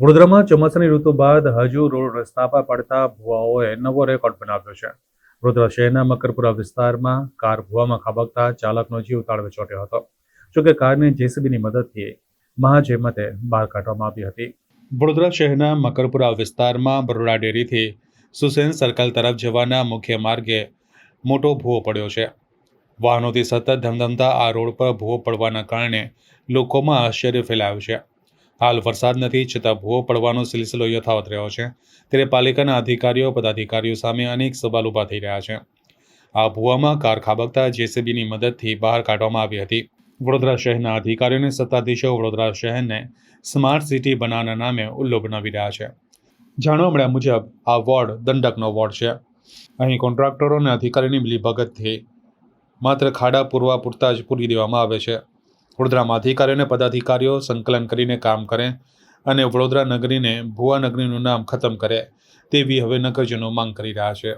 વડોદરામાં ચોમાસાની ઋતુ બાદ હજુ રોડ રસ્તા પર પડતા ભુવાઓએ નવો રેકોર્ડ બનાવ્યો છે. વડોદરા શહેરના મકરપુરા વિસ્તારમાં કાર ભુવામાં ખાબકતા ચાલકનો જીવ તાળવે ચોટ્યો હતો. જોકે કારને જેસીબીની મદદથી મહાજેમતે બહાર કાઢવામાં આવી હતી. વડોદરા શહેરના મકરપુરા વિસ્તારમાં બરોડા ડેરીથી સુસેન સર્કલ તરફ જવાના મુખ્ય માર્ગે મોટો ભૂવો પડ્યો છે. વાહનોથી સતત ધમધમતા આ રોડ પર ભૂવો પડવાના કારણે લોકોમાં આશ્ચર્ય ફેલાયું છે. હાલ વરસાદ નથી, છતાં ભૂવો પડવાનો સિલસિલો યથાવત રહ્યો છે. ત્યારે પાલિકાના અધિકારીઓ, પદાધિકારીઓ સામે અનેક સવાલ ઊભા થઈ રહ્યા છે. આ ભૂવામાં કાર ખાબકતા જેસીબીની મદદથી બહાર કાઢવામાં આવી હતી. વડોદરા શહેરના અધિકારીઓને સત્તાધીશો વડોદરા શહેરને સ્માર્ટ સિટી બનાવવાના નામે ઉલ્લો બનાવી રહ્યા છે. જાણવા મળ્યા મુજબ, આ વોર્ડ દંડકનો વોર્ડ છે. અહીં કોન્ટ્રાક્ટરો અને અધિકારીની મિલીભગતથી માત્ર ખાડા પૂરવા પૂરતા જ પૂરી દેવામાં આવે છે. વડોદરામાં અધિકારીઓ અને પદાધિકારીઓ સંકલન કરીને કામ કરે અને વડોદરા નગરીને ભુવા નગરીનું નામ ખતમ કરે તેવી હવે નગરજનો માંગ કરી રહ્યા છે.